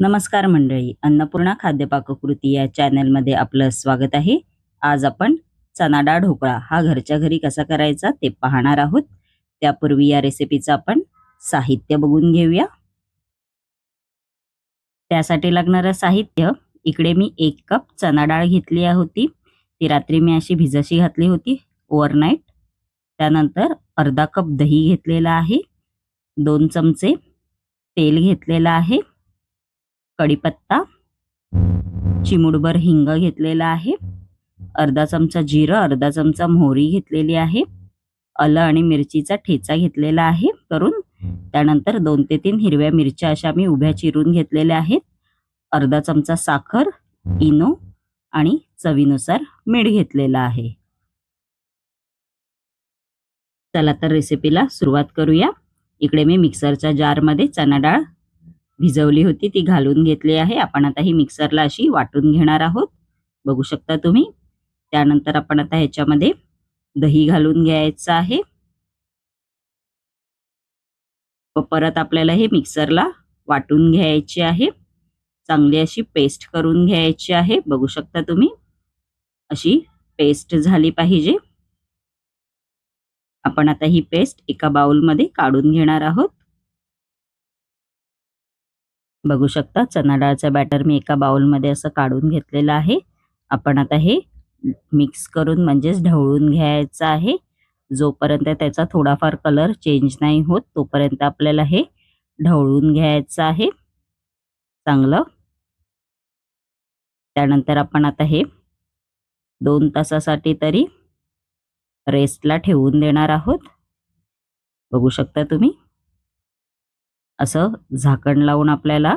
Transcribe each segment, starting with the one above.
नमस्कार मंडळी अन्नपूर्णा खाद्यपाककृती या चॅनलमध्ये आपलं स्वागत आहे. आज आपण चना डाळ ढोकळा हा घरच्या घरी कसा करायचा ते पाहणार आहोत. त्यापूर्वी या रेसिपीचं आपण साहित्य बघून घेऊया. त्यासाठी लागणारं साहित्य इकडे मी एक कप चना डाळ घेतली होती. ती रात्री मी अशी भिजशी घातली होती ओव्हरनाईट त्यानंतर अर्धा कप दही घेतलेला आहे. दोन चमचे तेल घेतलेलं आहे. कढीपत्ता चिमुडभर हिंग घेतलेला आहे अर्धा चमचा जिरं अर्धा चमचा मोहरी घेतलेली आहे आलं आणि मिरचीचा ठेचा घेतलेला आहे करून त्यानंतर दोन ते तीन हिरव्या मिरच्या अशा मी उभ्या चिरून घेतलेल्या आहेत अर्धा चमचा साखर इनो आणि चवीनुसार मीठ घेतलेला आहे. चला तर रेसिपीला सुरुवात करूया. इकडे मी मिक्सरच्या जारमध्ये चना डाळ भिजवली होती ती घालून घेतली आहे. आपण आता ही मिक्सरला अशी वाटून घेणार आहोत. बघू शकता तुम्ही. त्यानंतर आपण आता ह्याच्यामध्ये दही घालून घ्यायचं आहे. व परत आपल्याला हे मिक्सरला वाटून घ्यायचे आहे. चांगली अशी पेस्ट करून घ्यायची आहे. बघू शकता तुम्ही. अशी पेस्ट झाली पाहिजे. आपण आता ही पेस्ट एका बाउलमध्ये काढून घेणार आहोत. बघू शकता. चना डाळचं बॅटर मी एका बाउलमध्ये असं काढून घेतलेलं आहे. आपण आता हे मिक्स करून म्हणजेच ढवळून घ्यायचं आहे. जोपर्यंत त्याचा थोडाफार कलर चेंज नाही होत तोपर्यंत आपल्याला हे ढवळून घ्यायचं आहे. चांगलं. त्यानंतर आपण आता हे दोन तासासाठी तरी रेस्टला ठेवून देणार आहोत. बघू शकता तुम्ही. असं झाकण लावून आपल्याला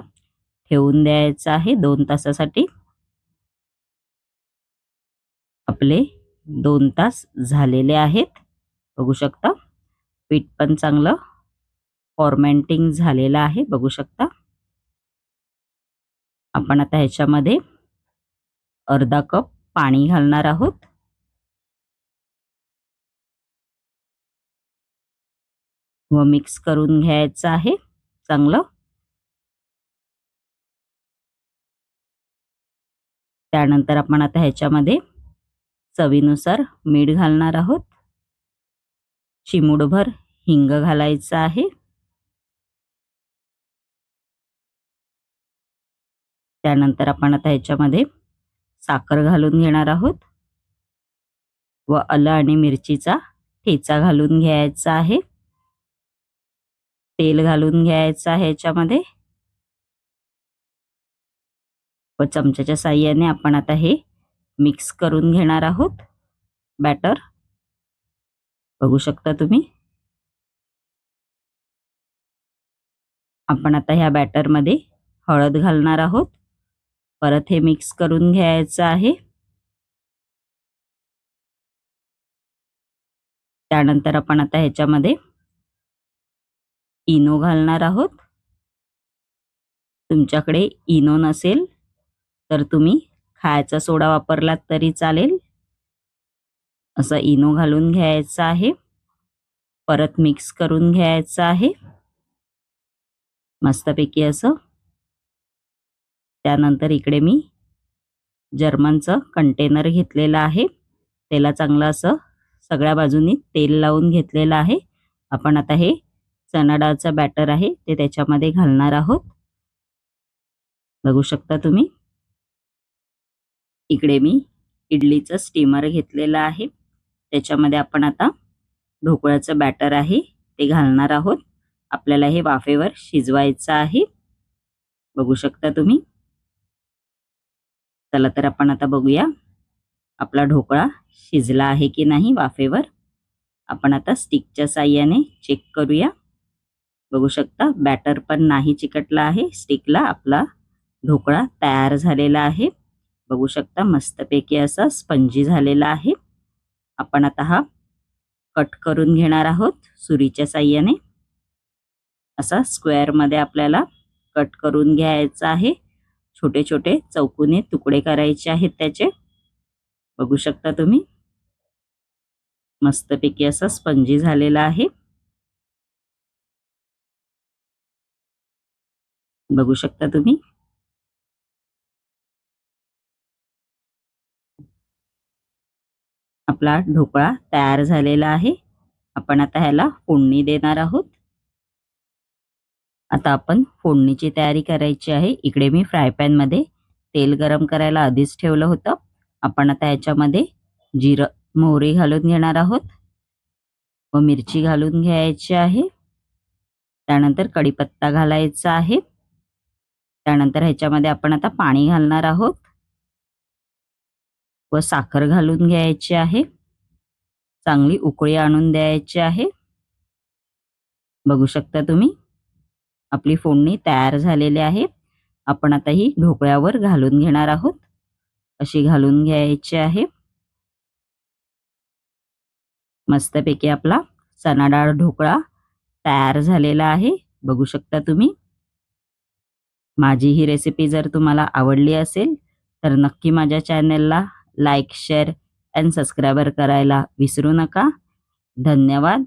ठेवून द्यायचं आहे दोन तासासाठी. आपले दोन तास झालेले आहेत. बघू शकता. पीठ पण चांगलं फॉर्मेंटिंग झालेलं आहे. बघू शकता. आपण आता ह्याच्यामध्ये अर्धा कप पाणी घालणार आहोत. व मिक्स करून घ्यायचं आहे. चांगलं? त्यानंतर आपण आता ह्याच्यामध्ये चवीनुसार मीठ घालणार आहोत. चिमूडभर हिंग घालायचं आहे. त्यानंतर आपण आता ह्याच्यामध्ये साखर घालून घेणार आहोत. व आलं आणि मिरचीचा ठेचा घालून घ्यायचा आहे. तेल घालून घ्यायचं आहे याच्यामध्ये व चमच्याच्या साह्याने आपण आता हे मिक्स करून घेणार आहोत. बॅटर बघू शकता तुम्ही. आपण आता ह्या बॅटरमध्ये हळद घालणार आहोत. परत हे मिक्स करून घ्यायचं आहे. त्यानंतर आपण आता ह्याच्यामध्ये इनो घालणार आहोत. तुमच्याकडे इनो नसेल तर तुम्ही खायचा सोडा वापरलात तरी चालेल. असं इनो घालून घ्यायचं आहे. परत मिक्स करून घ्यायचं आहे. मस्तपैकी असं. त्यानंतर इकडे मी जर्मनचं कंटेनर घेतलेलं आहे. त्याला चांगलं असं सगळ्या बाजूनी तेल लावून घेतलेलं आहे. आपण आता हे चणा डाळचं बॅटर आहे ते त्याच्यामध्ये घालणार आहोत. बघू शकता तुम्ही. इकडे मी इडलीचं स्टीमर घेतलेलं आहे. त्याच्यामध्ये आपण आता ढोकळ्याचं बॅटर आहे ते घालणार आहोत. आपल्याला हे वाफेवर शिजवायचं आहे. बघू शकता तुम्ही. चला तर आपण आता बघूया आपला ढोकळा शिजला आहे की नाही वाफेवर. आपण आता स्टिकच्या साह्याने चेक करूया. बघू शकता. बॅटर पण नाही चिकटला आहे. स्टिकला आपला ढोकळा तयार झालेला आहे. बघू शकता मस्तपैकी असा स्पंजी झालेला आहे. आपण आता हा कट करून घेणार आहोत सुरीच्या साह्याने. असा स्क्वेअरमध्ये आपल्याला कट करून घ्यायचा आहे. छोटे छोटे चौकुने तुकडे करायचे आहेत त्याचे. बघू शकता तुम्ही. मस्तपैकी असा स्पंजी झालेला आहे. बघू शकता तुम्ही. आपला ढोकळा तयार झालेला आहे. आपण आता ह्याला फोडणी देणार आहोत. आता आपण फोडणीची तयारी करायची आहे. इकडे मी फ्राय पॅनमध्ये तेल गरम करायला आधीच ठेवलं होतं. आपण आता ह्याच्यामध्ये जिरं मोहरी घालून घेणार आहोत. व मिरची घालून घ्यायची आहे. त्यानंतर कढीपत्ता घालायचा आहे. त्यानंतर ह्याच्यामध्ये आपण आता पाणी घालणार आहोत. व साखर घालून घ्यायची आहे. चांगली उकळी आणून द्यायची आहे. बघू शकता तुम्ही आपली फोडणी तयार झालेली आहे. आपण आता ही ढोकळ्यावर घालून घेणार आहोत. अशी घालून घ्यायची आहे. मस्तपैकी आपला चणाडाळ ढोकळा तयार झालेला आहे. बघू शकता तुम्ही. माझी ही रेसिपी जर तुम्हाला आवडली असेल तर नक्की माझ्या चॅनलला लाईक शेअर अँड सबस्क्रायबर करायला विसरू नका. धन्यवाद.